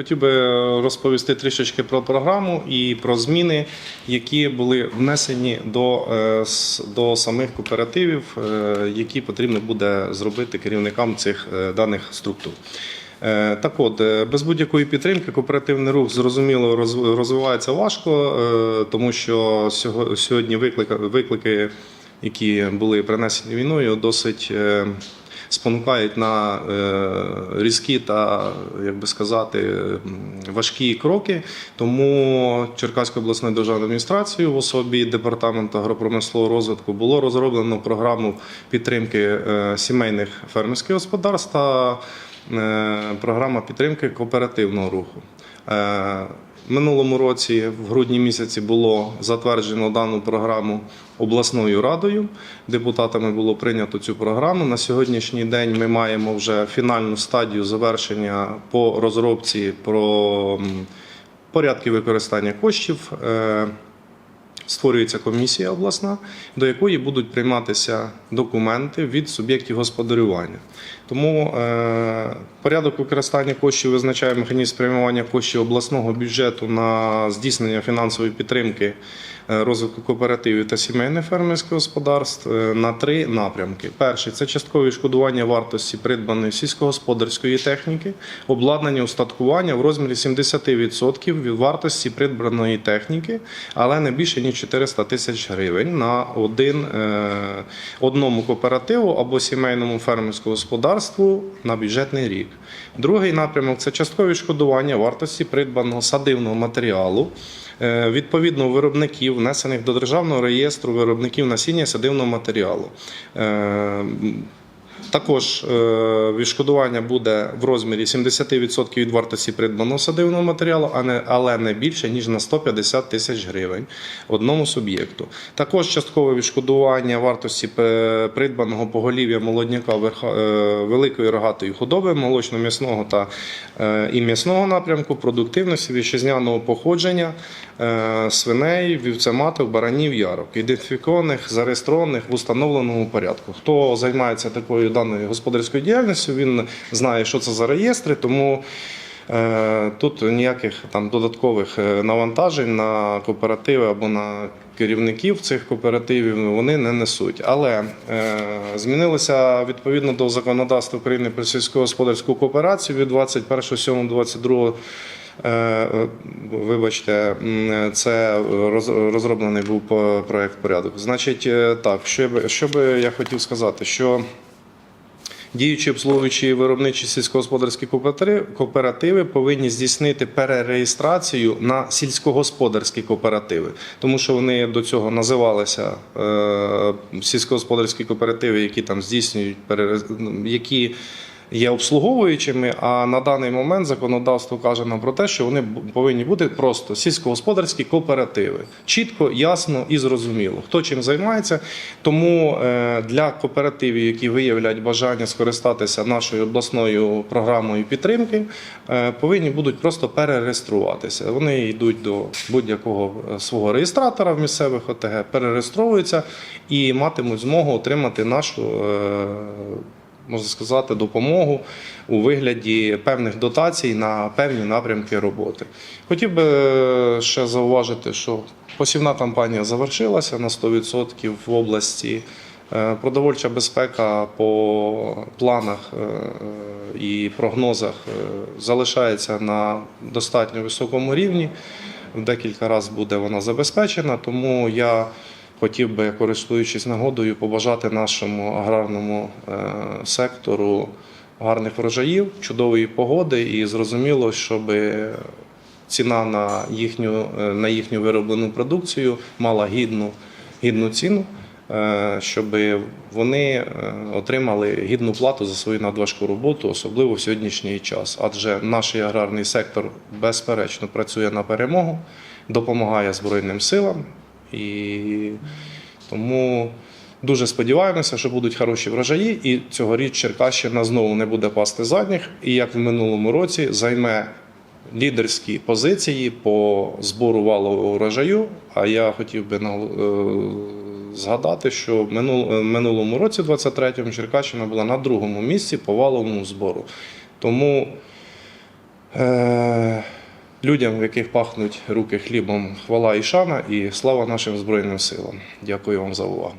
Хотів би розповісти трішечки про програму і про зміни, які були внесені до, е, до самих кооперативів, е, які потрібно буде зробити керівникам цих е, даних структур. Е, Так от, е, без будь-якої підтримки кооперативний рух зрозуміло розвивається важко, е, тому що сьогодні виклики, які були принесені війною, досить е, спонукають на е, різкі та, як би сказати, важкі кроки. Тому Черкаською обласною державною адміністрацією в особі департаменту агропромислового розвитку було розроблено програму підтримки е, сімейних фермерських господарств та е, програма підтримки кооперативного руху. Е, Минулому році, в грудні місяці, було затверджено дану програму обласною радою. Депутатами було прийнято цю програму. На сьогоднішній день ми маємо вже фінальну стадію завершення по розробці про порядки використання коштів. Створюється комісія обласна, до якої будуть прийматися документи від суб'єктів господарювання. Тому е, порядок використання коштів визначає механізм спрямування коштів обласного бюджету на здійснення фінансової підтримки е, розвитку кооперативів та сімейних фермерських господарств е, на три напрямки. Перший це часткове відшкодування вартості придбаної сільськогосподарської техніки, обладнання устаткування в розмірі 70% від вартості придбаної техніки, але не більше ніж 400 тисяч гривень на один, е, одному кооперативу або сімейному фермерському господарству на бюджетний рік. Другий напрямок це часткове відшкодування вартості придбаного садивного матеріалу. е, Відповідно, виробників, внесених до державного реєстру виробників насіння садивного матеріалу. Також е, відшкодування буде в розмірі 70% від вартості придбаного садивного матеріалу, але не більше ніж на 150 тисяч гривень одному суб'єкту. Також часткове відшкодування вартості е, придбаного поголів'я молодняка е, великої рогатої худоби, молочно-м'ясного та і м'ясного напрямку, продуктивності вітчизняного походження свиней, вівцематок, баранів, ярок, ідентифікованих, зареєстрованих в установленому порядку. Хто займається такою даною господарською діяльністю, він знає, що це за реєстри, тому. е, Тут ніяких там додаткових е, навантажень на кооперативи або на керівників цих кооперативів вони не несуть. Але е, змінилося відповідно до законодавства України про сільськогосподарську кооперацію від 21.07.22 Е, е, Вибачте, це роз- розроблений був проект порядок. Значить, так, що, би- що би я хотів сказати, що діючі обслуговуючі виробничі сільськогосподарські кооперативи- повинні здійснити перереєстрацію на сільськогосподарські кооперативи, тому що вони до цього називалися е, сільськогосподарські кооперативи, які там здійснюють перере- які є обслуговуючими. А на даний момент законодавство каже нам про те, що вони повинні бути просто сільськогосподарські кооперативи. Чітко, ясно і зрозуміло, хто чим займається. Тому е, для кооперативів, які виявлять бажання скористатися нашою обласною програмою підтримки, е, повинні будуть просто перереєструватися. Вони йдуть до будь-якого е, свого реєстратора в місцевих ОТГ, перереєстровуються і матимуть змогу отримати нашу. Е, можна сказати, допомогу у вигляді певних дотацій на певні напрямки роботи. Хотів би ще зауважити, що посівна кампанія завершилася на 100% в області. Е, Продовольча безпека по планах е, і прогнозах е, залишається на достатньо високому рівні. В декілька разів буде вона забезпечена, тому я хотів би, користуючись нагодою, побажати нашому аграрному е, сектору гарних врожаїв, чудової погоди і зрозуміло, щоб ціна на їхню, е, на їхню вироблену продукцію мала гідну, гідну ціну, е, щоб вони отримали гідну плату за свою надважку роботу, особливо в сьогоднішній час. Адже наш аграрний сектор безперечно працює на перемогу, допомагає Збройним силам і тому. Дуже сподіваємося, що будуть хороші врожаї, і цьогоріч Черкащина знову не буде пасти задніх, і як в минулому році займе лідерські позиції по збору валового врожаю. А я хотів би е, згадати, що в е, минулому році, 23-му, Черкащина була на другому місці по валовому збору. Тому Е, людям, в яких пахнуть руки хлібом, хвала і шана, і слава нашим Збройним силам. Дякую вам за увагу.